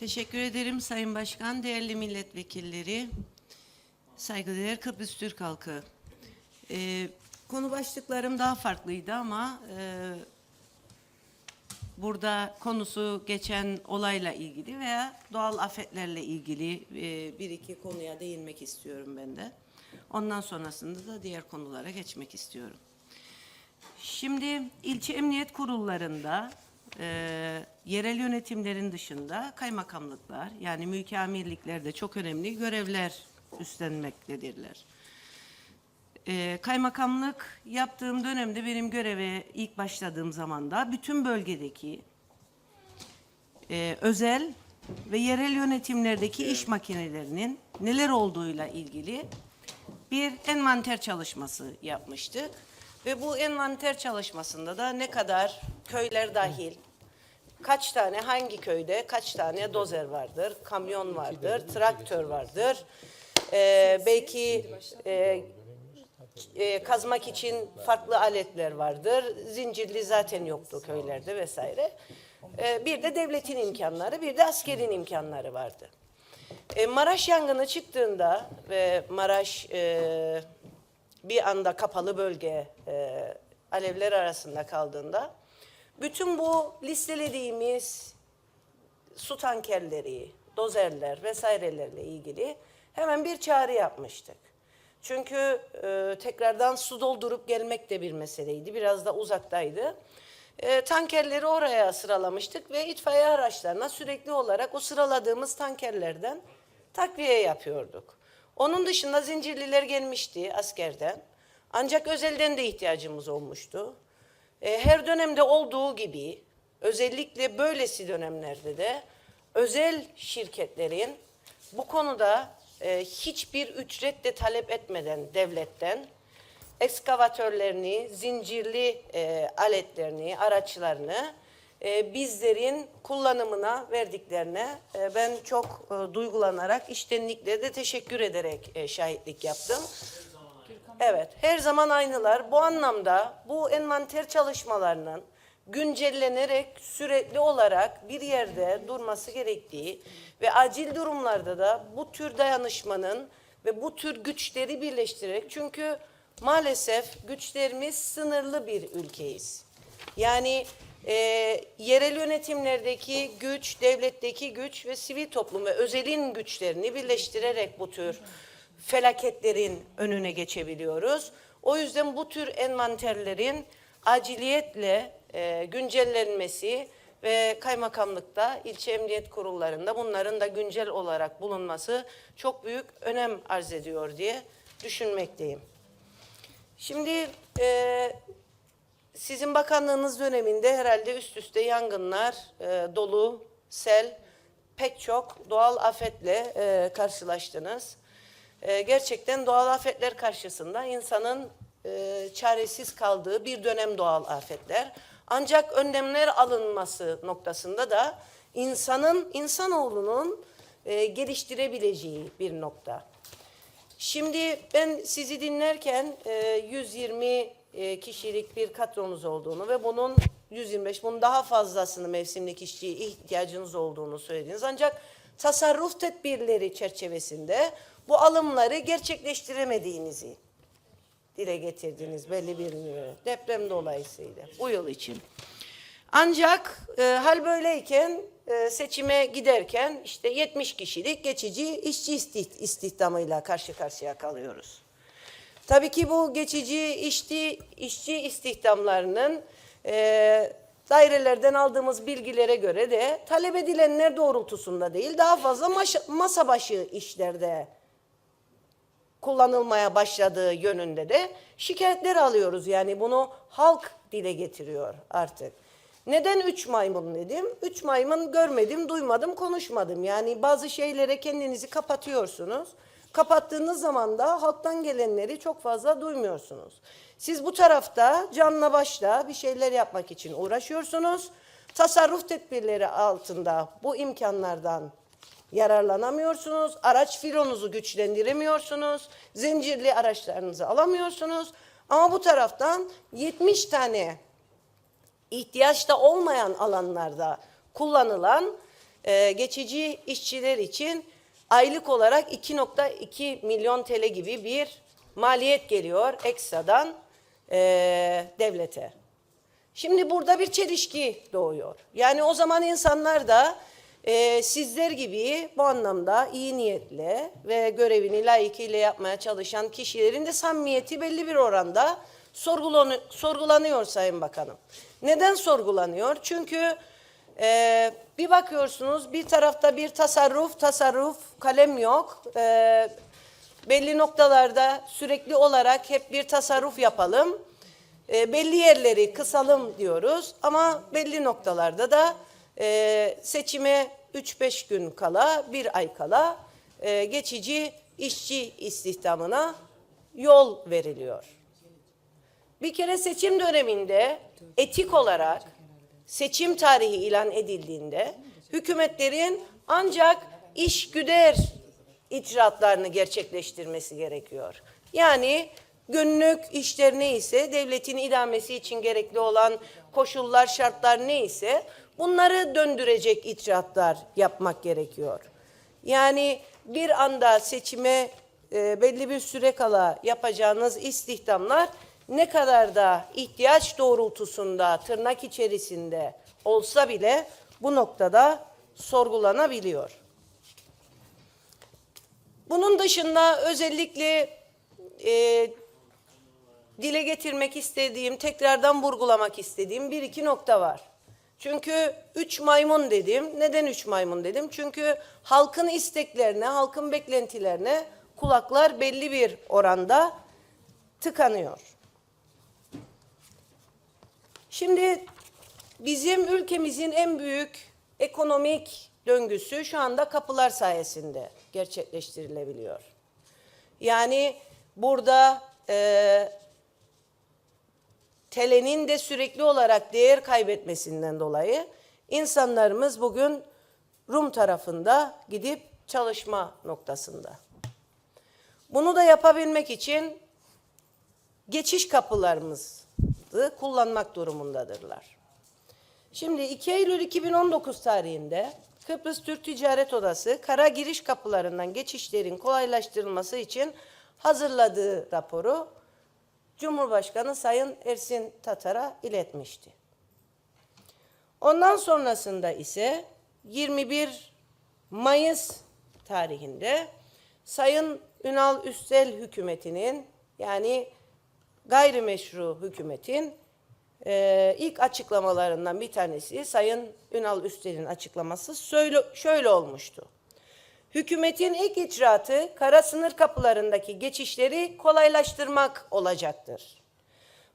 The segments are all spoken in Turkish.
Teşekkür ederim Sayın Başkan, değerli milletvekilleri, saygıdeğer Kıbrıs Türk halkı. Ee, konu başlıklarım daha farklıydı ama e, burada konusu geçen olayla ilgili veya doğal afetlerle ilgili e, bir iki konuya değinmek istiyorum ben de. Ondan sonrasında da diğer konulara geçmek istiyorum. Şimdi ilçe emniyet kurullarında e, yerel yönetimlerin dışında kaymakamlıklar yani mülki amirlikler çok önemli görevler üstlenmektedirler. E, kaymakamlık yaptığım dönemde benim göreve ilk başladığım zamanda bütün bölgedeki e, özel ve yerel yönetimlerdeki iş makinelerinin neler olduğuyla ilgili bir envanter çalışması yapmıştık. Ve bu envanter çalışmasında da ne kadar köyler dahil, kaç tane hangi köyde kaç tane dozer vardır, kamyon vardır, traktör vardır, ee, belki e, e, kazmak için farklı aletler vardır. Zincirli zaten yoktu köylerde vesaire. E, bir de devletin imkanları, bir de askerin imkanları vardı. E, Maraş yangını çıktığında ve Maraş e, bir anda kapalı bölge e, alevler arasında kaldığında bütün bu listelediğimiz su tankerleri, dozerler vesairelerle ilgili hemen bir çağrı yapmıştık. Çünkü e, tekrardan su doldurup gelmek de bir meseleydi. Biraz da uzaktaydı. E, tankerleri oraya sıralamıştık ve itfaiye araçlarına sürekli olarak o sıraladığımız tankerlerden takviye yapıyorduk. Onun dışında zincirliler gelmişti askerden. Ancak özelden de ihtiyacımız olmuştu. E, her dönemde olduğu gibi özellikle böylesi dönemlerde de özel şirketlerin bu konuda e, hiçbir ücret de talep etmeden devletten ekskavatörlerini, zincirli e, aletlerini, araçlarını bizlerin kullanımına verdiklerine ben çok duygulanarak, iştenlikle de teşekkür ederek şahitlik yaptım. Evet, her zaman aynılar. Bu anlamda bu envanter çalışmalarının güncellenerek sürekli olarak bir yerde durması gerektiği ve acil durumlarda da bu tür dayanışmanın ve bu tür güçleri birleştirerek çünkü maalesef güçlerimiz sınırlı bir ülkeyiz. Yani e, yerel yönetimlerdeki güç, devletteki güç ve sivil toplum ve özelin güçlerini birleştirerek bu tür felaketlerin önüne geçebiliyoruz. O yüzden bu tür envanterlerin aciliyetle e, güncellenmesi ve kaymakamlıkta, ilçe emniyet kurullarında bunların da güncel olarak bulunması çok büyük önem arz ediyor diye düşünmekteyim. Şimdi e, sizin bakanlığınız döneminde herhalde üst üste yangınlar, e, dolu, sel, pek çok doğal afetle e, karşılaştınız. E, gerçekten doğal afetler karşısında insanın e, çaresiz kaldığı bir dönem doğal afetler. Ancak önlemler alınması noktasında da insanın, insanoğlunun e, geliştirebileceği bir nokta. Şimdi ben sizi dinlerken e, 120 e, kişilik bir kadronuz olduğunu ve bunun 125, bunun daha fazlasını mevsimlik işçiye ihtiyacınız olduğunu söylediniz. Ancak tasarruf tedbirleri çerçevesinde bu alımları gerçekleştiremediğinizi dile getirdiniz belli bir deprem dolayısıyla bu yıl için. Ancak e, hal böyleyken e, seçime giderken işte 70 kişilik geçici işçi istih- istihdamıyla karşı karşıya kalıyoruz. Tabii ki bu geçici işçi, işçi istihdamlarının e, dairelerden aldığımız bilgilere göre de talep edilenler doğrultusunda değil daha fazla masa başı işlerde kullanılmaya başladığı yönünde de şikayetler alıyoruz. Yani bunu halk dile getiriyor artık. Neden üç maymun dedim? Üç maymun görmedim, duymadım, konuşmadım. Yani bazı şeylere kendinizi kapatıyorsunuz. Kapattığınız zaman da halktan gelenleri çok fazla duymuyorsunuz. Siz bu tarafta canla başla bir şeyler yapmak için uğraşıyorsunuz. Tasarruf tedbirleri altında bu imkanlardan yararlanamıyorsunuz. Araç filonuzu güçlendiremiyorsunuz. Zincirli araçlarınızı alamıyorsunuz. Ama bu taraftan 70 tane ihtiyaçta olmayan alanlarda kullanılan e, geçici işçiler için aylık olarak 2.2 milyon TL gibi bir maliyet geliyor ekstradan e, devlete. Şimdi burada bir çelişki doğuyor. Yani o zaman insanlar da e, sizler gibi bu anlamda iyi niyetle ve görevini layıkıyla yapmaya çalışan kişilerin de samimiyeti belli bir oranda sorgulanı- sorgulanıyor Sayın Bakanım. Neden sorgulanıyor? Çünkü e, bir bakıyorsunuz bir tarafta bir tasarruf, tasarruf, kalem yok. E, belli noktalarda sürekli olarak hep bir tasarruf yapalım. E, belli yerleri kısalım diyoruz ama belli noktalarda da e, seçime 3-5 gün kala, bir ay kala e, geçici işçi istihdamına yol veriliyor. Bir kere seçim döneminde etik olarak seçim tarihi ilan edildiğinde hükümetlerin ancak iş güder icraatlarını gerçekleştirmesi gerekiyor. Yani günlük işler neyse devletin idamesi için gerekli olan koşullar, şartlar neyse bunları döndürecek icraatlar yapmak gerekiyor. Yani bir anda seçime e, belli bir süre kala yapacağınız istihdamlar ne kadar da ihtiyaç doğrultusunda tırnak içerisinde olsa bile bu noktada sorgulanabiliyor. Bunun dışında özellikle e, dile getirmek istediğim, tekrardan vurgulamak istediğim bir iki nokta var. Çünkü üç maymun dedim. Neden üç maymun dedim? Çünkü halkın isteklerine, halkın beklentilerine kulaklar belli bir oranda tıkanıyor. Şimdi bizim ülkemizin en büyük ekonomik döngüsü şu anda kapılar sayesinde gerçekleştirilebiliyor. Yani burada e, TL'nin de sürekli olarak değer kaybetmesinden dolayı insanlarımız bugün Rum tarafında gidip çalışma noktasında. Bunu da yapabilmek için geçiş kapılarımızı kullanmak durumundadırlar. Şimdi 2 Eylül 2019 tarihinde Kıbrıs Türk Ticaret Odası kara giriş kapılarından geçişlerin kolaylaştırılması için hazırladığı raporu Cumhurbaşkanı Sayın Ersin Tatar'a iletmişti. Ondan sonrasında ise 21 Mayıs tarihinde Sayın Ünal Üstel hükümetinin yani gayrimeşru hükümetin e, ilk açıklamalarından bir tanesi Sayın Ünal Üstel'in açıklaması şöyle, şöyle olmuştu. Hükümetin ilk icraatı kara sınır kapılarındaki geçişleri kolaylaştırmak olacaktır.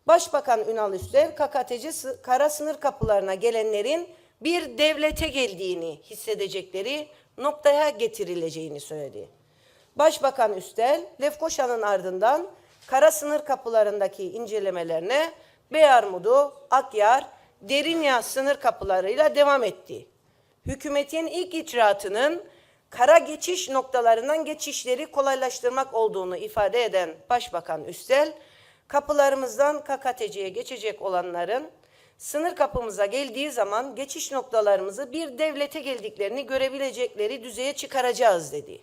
Başbakan Ünal Üstel, KKTC kara sınır kapılarına gelenlerin bir devlete geldiğini hissedecekleri noktaya getirileceğini söyledi. Başbakan Üstel, Lefkoşa'nın ardından kara sınır kapılarındaki incelemelerine Beyarmudu, Akyar, Derinya sınır kapılarıyla devam etti. Hükümetin ilk icraatının kara geçiş noktalarından geçişleri kolaylaştırmak olduğunu ifade eden Başbakan Üstel, kapılarımızdan KKTC'ye geçecek olanların sınır kapımıza geldiği zaman geçiş noktalarımızı bir devlete geldiklerini görebilecekleri düzeye çıkaracağız dedi.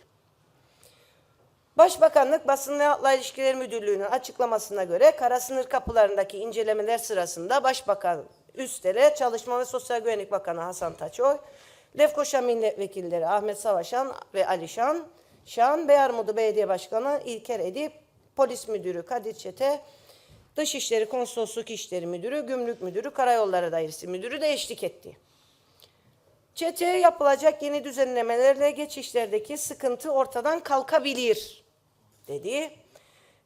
Başbakanlık Basınla Halkla İlişkiler Müdürlüğü'nün açıklamasına göre kara sınır kapılarındaki incelemeler sırasında Başbakan Üstel'e Çalışma ve Sosyal Güvenlik Bakanı Hasan Taçoy, Lefkoşa Milletvekilleri Ahmet Savaşan ve Ali Şan, Şan, Beyarmudu Belediye Başkanı İlker Edip, Polis Müdürü Kadir Çete, Dışişleri Konsolosluk İşleri Müdürü, Gümrük Müdürü, Karayolları Dairesi Müdürü de eşlik etti. Çeteye yapılacak yeni düzenlemelerle geçişlerdeki sıkıntı ortadan kalkabilir dedi.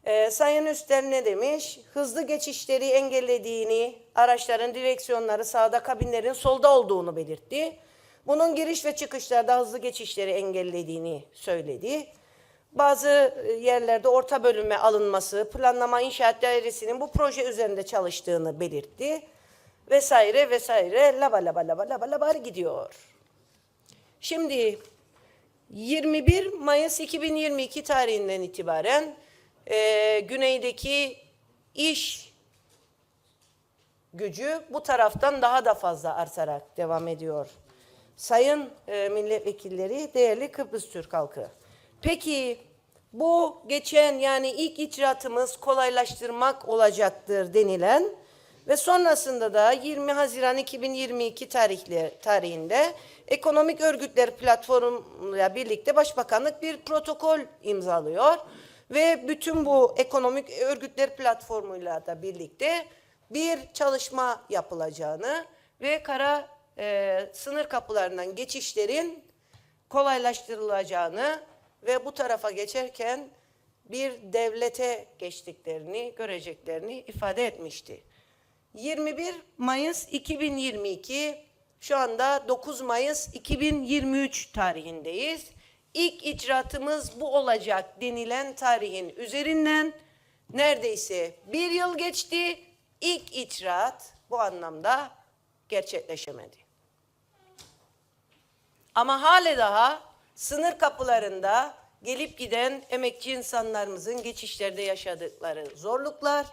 Ee, Sayın Üstel ne demiş? Hızlı geçişleri engellediğini, araçların direksiyonları sağda, kabinlerin solda olduğunu belirtti. Bunun giriş ve çıkışlarda hızlı geçişleri engellediğini söyledi. Bazı e, yerlerde orta bölüme alınması, planlama inşaat dairesinin bu proje üzerinde çalıştığını belirtti. Vesaire vesaire laba laba laba laba laba gidiyor. Şimdi 21 Mayıs 2022 tarihinden itibaren e, güneydeki iş gücü bu taraftan daha da fazla artarak devam ediyor. Sayın e, milletvekilleri, değerli Kıbrıs Türk halkı. Peki bu geçen yani ilk icraatımız kolaylaştırmak olacaktır denilen ve sonrasında da 20 Haziran 2022 tarihli, tarihinde Ekonomik Örgütler Platformu'yla birlikte Başbakanlık bir protokol imzalıyor. Ve bütün bu Ekonomik Örgütler Platformu'yla da birlikte bir çalışma yapılacağını ve kara e, sınır kapılarından geçişlerin kolaylaştırılacağını ve bu tarafa geçerken bir devlete geçtiklerini göreceklerini ifade etmişti. 21 Mayıs 2022 şu anda 9 Mayıs 2023 tarihindeyiz. İlk icraatımız bu olacak denilen tarihin üzerinden neredeyse bir yıl geçti. İlk icraat bu anlamda gerçekleşemedi. Ama hale daha sınır kapılarında gelip giden emekçi insanlarımızın geçişlerde yaşadıkları zorluklar,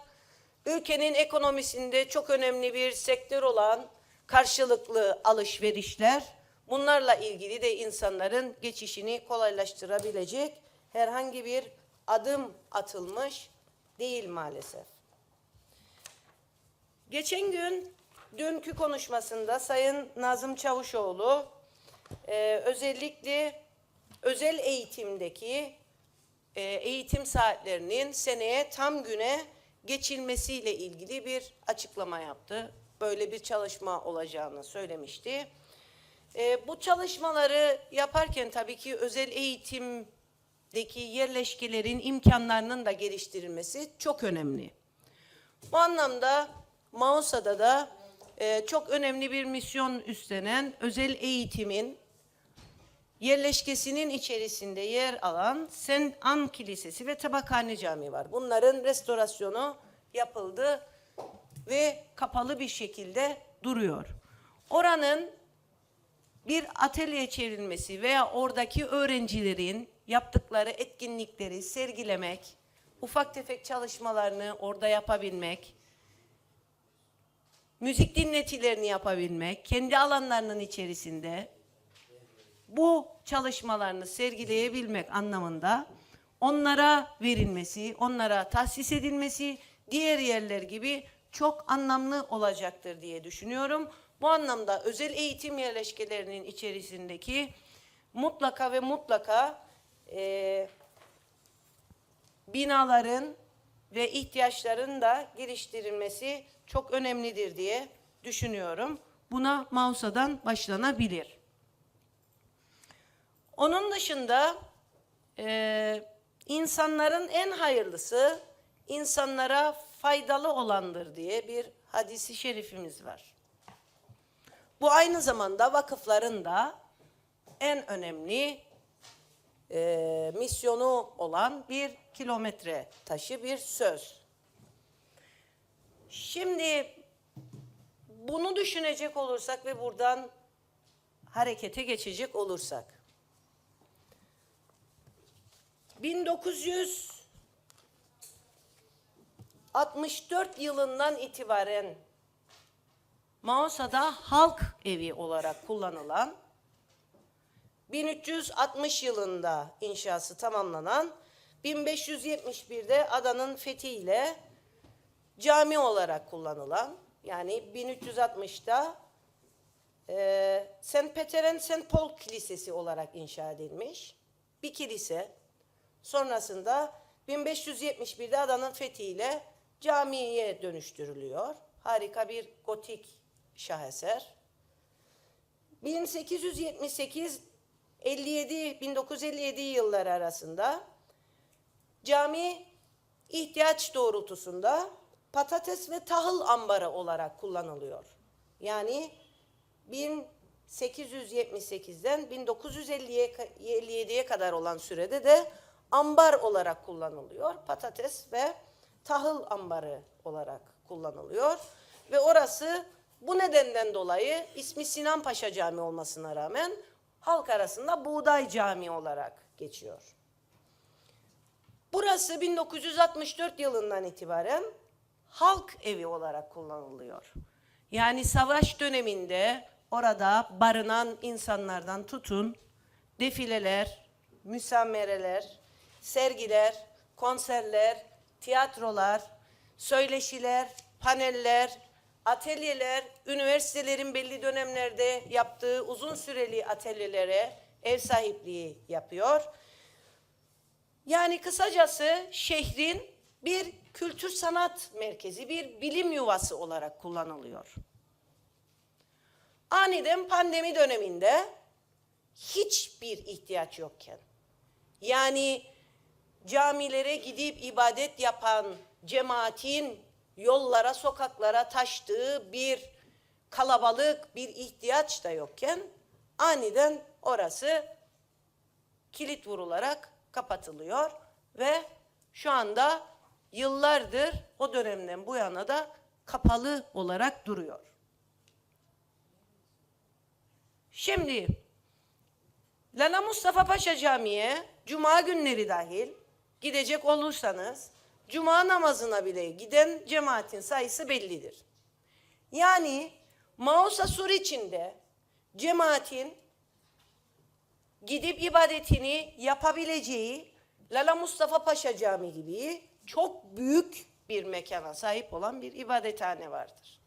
ülkenin ekonomisinde çok önemli bir sektör olan karşılıklı alışverişler, bunlarla ilgili de insanların geçişini kolaylaştırabilecek herhangi bir adım atılmış değil maalesef. Geçen gün dünkü konuşmasında Sayın Nazım Çavuşoğlu e, özellikle özel eğitimdeki e, eğitim saatlerinin seneye tam güne geçilmesiyle ilgili bir açıklama yaptı. Böyle bir çalışma olacağını söylemişti. E, bu çalışmaları yaparken tabii ki özel eğitimdeki yerleşkelerin imkanlarının da geliştirilmesi çok önemli. Bu anlamda Mausa'da da e, çok önemli bir misyon üstlenen özel eğitimin yerleşkesinin içerisinde yer alan Sen An Kilisesi ve Tabakhane Camii var. Bunların restorasyonu yapıldı ve kapalı bir şekilde duruyor. Oranın bir atölye çevrilmesi veya oradaki öğrencilerin yaptıkları etkinlikleri sergilemek, ufak tefek çalışmalarını orada yapabilmek, müzik dinletilerini yapabilmek, kendi alanlarının içerisinde bu çalışmalarını sergileyebilmek anlamında onlara verilmesi, onlara tahsis edilmesi diğer yerler gibi çok anlamlı olacaktır diye düşünüyorum. Bu anlamda özel eğitim yerleşkelerinin içerisindeki mutlaka ve mutlaka eee binaların ve ihtiyaçların da geliştirilmesi çok önemlidir diye düşünüyorum. Buna Mausa'dan başlanabilir. Onun dışında e, insanların en hayırlısı insanlara faydalı olandır diye bir hadisi şerifimiz var. Bu aynı zamanda vakıfların da en önemli e, misyonu olan bir kilometre taşı bir söz. Şimdi bunu düşünecek olursak ve buradan harekete geçecek olursak. 1964 yılından itibaren Mausa'da halk evi olarak kullanılan 1360 yılında inşası tamamlanan 1571'de adanın fethiyle cami olarak kullanılan yani 1360'da e, St. Peter'in St. Paul Kilisesi olarak inşa edilmiş bir kilise. Sonrasında 1571'de adanın fethiyle camiye dönüştürülüyor. Harika bir gotik şaheser. 1878 57 1957 yılları arasında cami ihtiyaç doğrultusunda patates ve tahıl ambarı olarak kullanılıyor. Yani 1878'den 1957'ye kadar olan sürede de ambar olarak kullanılıyor. Patates ve tahıl ambarı olarak kullanılıyor. Ve orası bu nedenden dolayı ismi Sinan Paşa Camii olmasına rağmen halk arasında Buğday Camii olarak geçiyor. Burası 1964 yılından itibaren halk evi olarak kullanılıyor. Yani savaş döneminde orada barınan insanlardan tutun, defileler, müsamereler, sergiler, konserler, tiyatrolar, söyleşiler, paneller, atölyeler, üniversitelerin belli dönemlerde yaptığı uzun süreli atölyelere ev sahipliği yapıyor. Yani kısacası şehrin bir kültür sanat merkezi, bir bilim yuvası olarak kullanılıyor. Aniden pandemi döneminde hiçbir ihtiyaç yokken, yani camilere gidip ibadet yapan cemaatin yollara, sokaklara taştığı bir kalabalık, bir ihtiyaç da yokken aniden orası kilit vurularak kapatılıyor ve şu anda yıllardır o dönemden bu yana da kapalı olarak duruyor. Şimdi Lala Mustafa Paşa Camii'ye cuma günleri dahil gidecek olursanız cuma namazına bile giden cemaatin sayısı bellidir. Yani Mausa Sur içinde cemaatin gidip ibadetini yapabileceği Lala Mustafa Paşa Camii gibi çok büyük bir mekana sahip olan bir ibadethane vardır.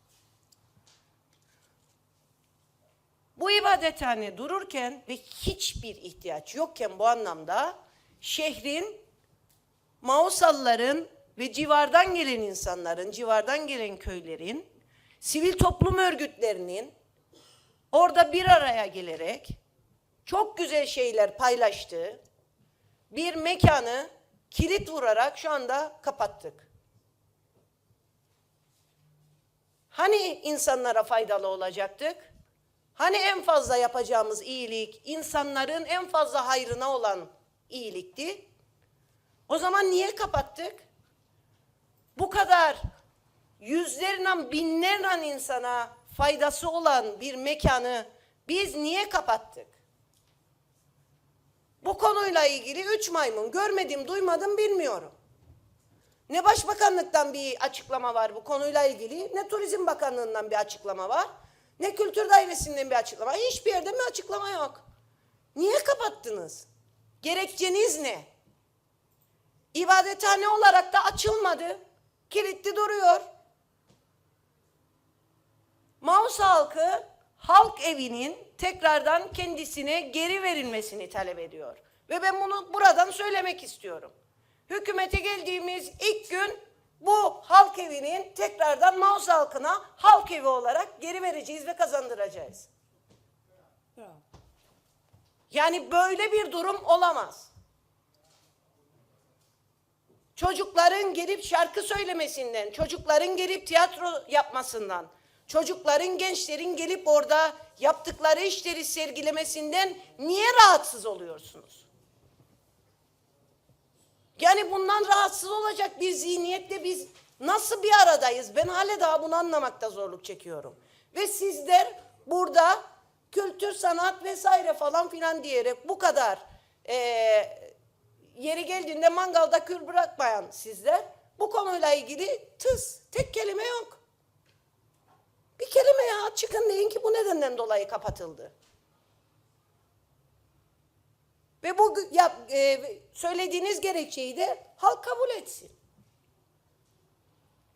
Bu ibadethane dururken ve hiçbir ihtiyaç yokken bu anlamda şehrin Mausalların ve civardan gelen insanların, civardan gelen köylerin, sivil toplum örgütlerinin orada bir araya gelerek çok güzel şeyler paylaştığı bir mekanı kilit vurarak şu anda kapattık. Hani insanlara faydalı olacaktık? Hani en fazla yapacağımız iyilik, insanların en fazla hayrına olan iyilikti? O zaman niye kapattık? Bu kadar yüzlerle binlerle insana faydası olan bir mekanı biz niye kapattık? Bu konuyla ilgili üç maymun görmedim, duymadım, bilmiyorum. Ne Başbakanlıktan bir açıklama var bu konuyla ilgili, ne Turizm Bakanlığı'ndan bir açıklama var, ne Kültür Dairesi'nden bir açıklama. Hiçbir yerde bir açıklama yok. Niye kapattınız? Gerekçeniz ne? İbadethane olarak da açılmadı. Kilitli duruyor. Mausa halkı halk evinin tekrardan kendisine geri verilmesini talep ediyor. Ve ben bunu buradan söylemek istiyorum. Hükümete geldiğimiz ilk gün bu halk evinin tekrardan Mausa halkına halk evi olarak geri vereceğiz ve kazandıracağız. Yani böyle bir durum olamaz. Çocukların gelip şarkı söylemesinden, çocukların gelip tiyatro yapmasından, çocukların, gençlerin gelip orada yaptıkları işleri sergilemesinden niye rahatsız oluyorsunuz? Yani bundan rahatsız olacak bir zihniyetle biz nasıl bir aradayız? Ben hala daha bunu anlamakta zorluk çekiyorum. Ve sizler burada kültür, sanat vesaire falan filan diyerek bu kadar eee yeri geldiğinde mangalda kül bırakmayan sizler bu konuyla ilgili tıs, tek kelime yok. Bir kelime ya çıkın deyin ki bu nedenden dolayı kapatıldı. Ve bu ya, e, söylediğiniz gerekçeyi de halk kabul etsin.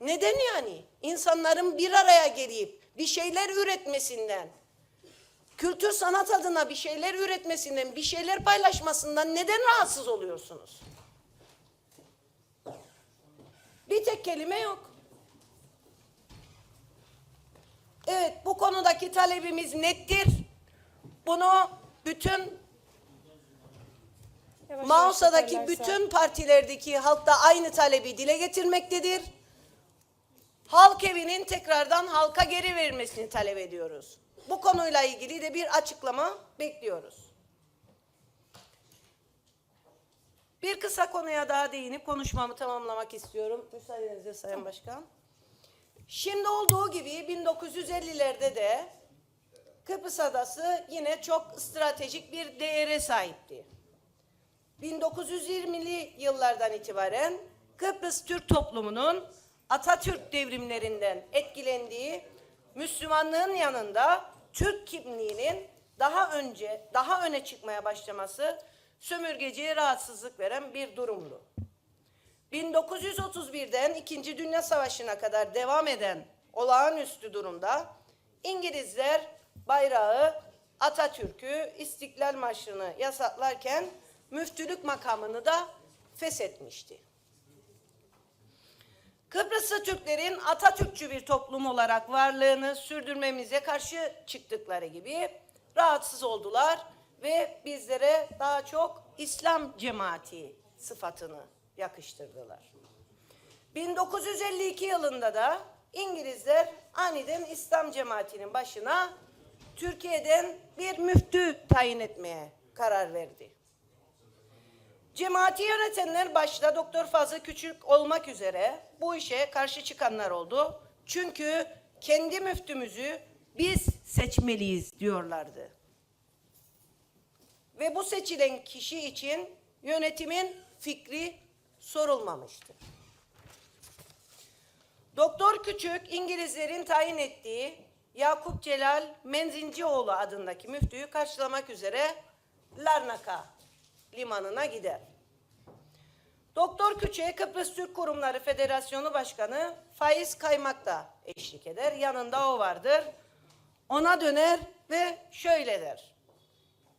Neden yani? İnsanların bir araya gelip bir şeyler üretmesinden, kültür sanat adına bir şeyler üretmesinden, bir şeyler paylaşmasından neden rahatsız oluyorsunuz? Bir tek kelime yok. Evet, bu konudaki talebimiz nettir. Bunu bütün Yavaş Mausa'daki yavaş bütün partilerdeki halk da aynı talebi dile getirmektedir. Halk evinin tekrardan halka geri verilmesini talep ediyoruz. Bu konuyla ilgili de bir açıklama bekliyoruz. Bir kısa konuya daha değinip konuşmamı tamamlamak istiyorum. Müsaadenizle Sayın Başkan. Şimdi olduğu gibi 1950'lerde de Kıbrıs Adası yine çok stratejik bir değere sahipti. 1920'li yıllardan itibaren Kıbrıs Türk toplumunun Atatürk devrimlerinden etkilendiği Müslümanlığın yanında Türk kimliğinin daha önce, daha öne çıkmaya başlaması sömürgeciye rahatsızlık veren bir durumdu. 1931'den İkinci Dünya Savaşı'na kadar devam eden olağanüstü durumda İngilizler bayrağı, Atatürk'ü, İstiklal Marşı'nı yasaklarken müftülük makamını da feshetmişti. Kıbrıslı Türklerin Atatürkçü bir toplum olarak varlığını sürdürmemize karşı çıktıkları gibi rahatsız oldular ve bizlere daha çok İslam cemaati sıfatını yakıştırdılar. 1952 yılında da İngilizler aniden İslam cemaatinin başına Türkiye'den bir müftü tayin etmeye karar verdi. Cemaati yönetenler başta Doktor Fazıl Küçük olmak üzere bu işe karşı çıkanlar oldu. Çünkü kendi müftümüzü biz seçmeliyiz diyorlardı. Ve bu seçilen kişi için yönetimin fikri sorulmamıştı. Doktor Küçük İngilizlerin tayin ettiği Yakup Celal Menzincioğlu adındaki müftüyü karşılamak üzere Larnaka limanına gider. Doktor Küçük'e Kıbrıs Türk Kurumları Federasyonu Başkanı Faiz Kaymak da eşlik eder. Yanında o vardır. Ona döner ve şöyle der.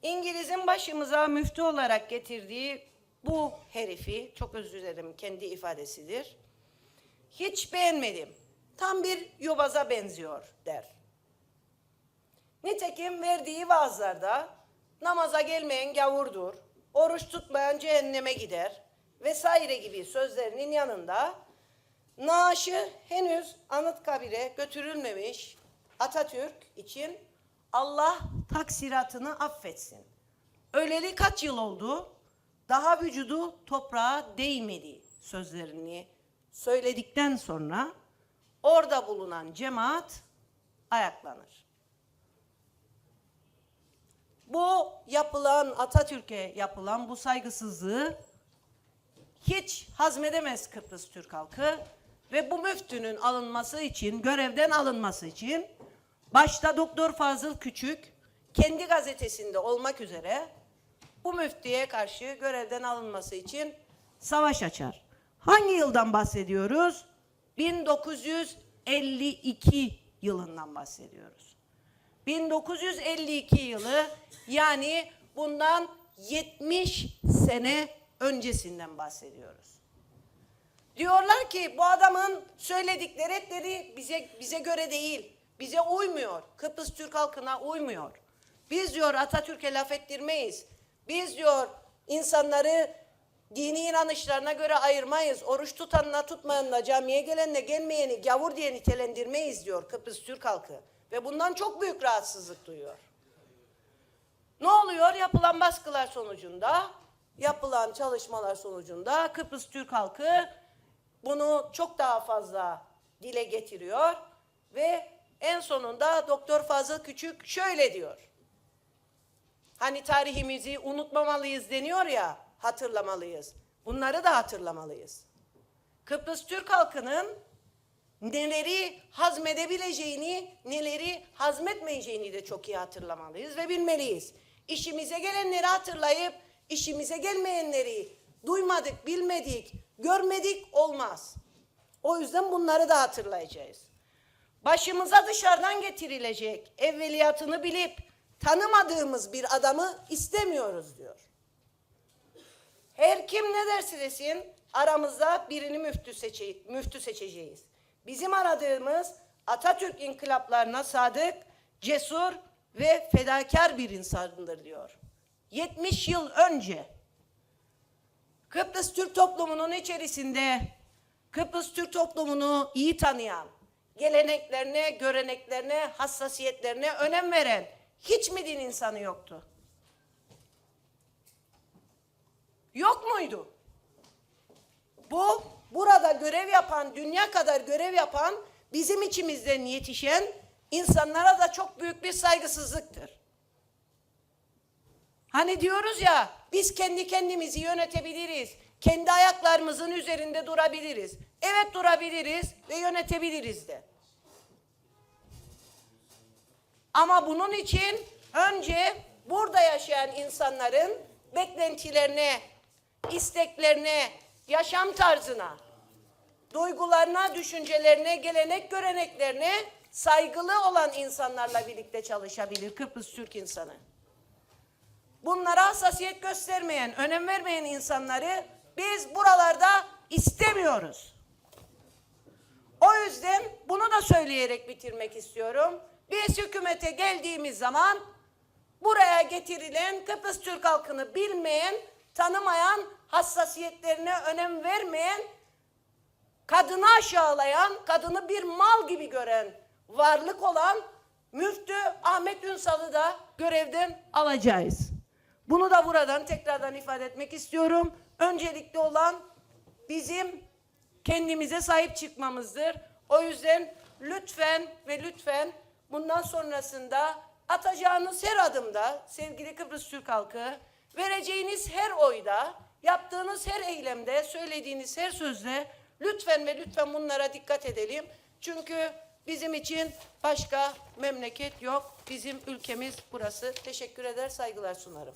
İngiliz'in başımıza müftü olarak getirdiği bu herifi, çok özür dilerim kendi ifadesidir. Hiç beğenmedim. Tam bir yobaza benziyor der. Nitekim verdiği vaazlarda namaza gelmeyen gavurdur, oruç tutmayan cehenneme gider vesaire gibi sözlerinin yanında naaşı henüz Anıtkabir'e götürülmemiş Atatürk için Allah taksiratını affetsin. Öleli kaç yıl oldu? Daha vücudu toprağa değmedi sözlerini söyledikten sonra orada bulunan cemaat ayaklanır. Bu yapılan Atatürk'e yapılan bu saygısızlığı hiç hazmedemez Kıbrıs Türk halkı ve bu müftünün alınması için, görevden alınması için başta Doktor Fazıl Küçük kendi gazetesinde olmak üzere bu müftüye karşı görevden alınması için savaş açar. Hangi yıldan bahsediyoruz? 1952 yılından bahsediyoruz. 1952 yılı yani bundan 70 sene öncesinden bahsediyoruz. Diyorlar ki bu adamın söyledikleri etleri bize bize göre değil. Bize uymuyor. Kıbrıs Türk halkına uymuyor. Biz diyor Atatürk'e laf ettirmeyiz. Biz diyor insanları dini inanışlarına göre ayırmayız. Oruç tutanla tutmayanla camiye gelenle gelmeyeni gavur diye nitelendirmeyiz diyor Kıbrıs Türk halkı. Ve bundan çok büyük rahatsızlık duyuyor. Ne oluyor? Yapılan baskılar sonucunda, yapılan çalışmalar sonucunda Kıbrıs Türk halkı bunu çok daha fazla dile getiriyor ve en sonunda Doktor Fazıl Küçük şöyle diyor. Hani tarihimizi unutmamalıyız deniyor ya, hatırlamalıyız. Bunları da hatırlamalıyız. Kıbrıs Türk halkının neleri hazmedebileceğini, neleri hazmetmeyeceğini de çok iyi hatırlamalıyız ve bilmeliyiz. İşimize gelenleri hatırlayıp işimize gelmeyenleri duymadık, bilmedik, görmedik olmaz. O yüzden bunları da hatırlayacağız. Başımıza dışarıdan getirilecek evveliyatını bilip tanımadığımız bir adamı istemiyoruz diyor. Her kim ne derse desin aramızda birini müftü, seçe müftü seçeceğiz. Bizim aradığımız Atatürk inkılaplarına sadık, cesur ve fedakar bir insandır diyor. 70 yıl önce Kıbrıs Türk toplumunun içerisinde Kıbrıs Türk toplumunu iyi tanıyan, geleneklerine, göreneklerine, hassasiyetlerine önem veren hiç mi din insanı yoktu? Yok muydu? Bu burada görev yapan, dünya kadar görev yapan bizim içimizden yetişen insanlara da çok büyük bir saygısızlıktır. Hani diyoruz ya biz kendi kendimizi yönetebiliriz. Kendi ayaklarımızın üzerinde durabiliriz. Evet durabiliriz ve yönetebiliriz de. Ama bunun için önce burada yaşayan insanların beklentilerine, isteklerine, yaşam tarzına, duygularına, düşüncelerine, gelenek göreneklerine saygılı olan insanlarla birlikte çalışabilir Kıbrıs Türk insanı. Bunlara hassasiyet göstermeyen, önem vermeyen insanları biz buralarda istemiyoruz. O yüzden bunu da söyleyerek bitirmek istiyorum. Biz hükümete geldiğimiz zaman buraya getirilen Kıbrıs Türk halkını bilmeyen, tanımayan, hassasiyetlerine önem vermeyen, kadını aşağılayan, kadını bir mal gibi gören, varlık olan Müftü Ahmet Ünsal'ı da görevden alacağız. Bunu da buradan tekrardan ifade etmek istiyorum. Öncelikli olan bizim kendimize sahip çıkmamızdır. O yüzden lütfen ve lütfen bundan sonrasında atacağınız her adımda sevgili Kıbrıs Türk halkı vereceğiniz her oyda yaptığınız her eylemde söylediğiniz her sözde lütfen ve lütfen bunlara dikkat edelim. Çünkü bizim için başka memleket yok. Bizim ülkemiz burası. Teşekkür eder, saygılar sunarım.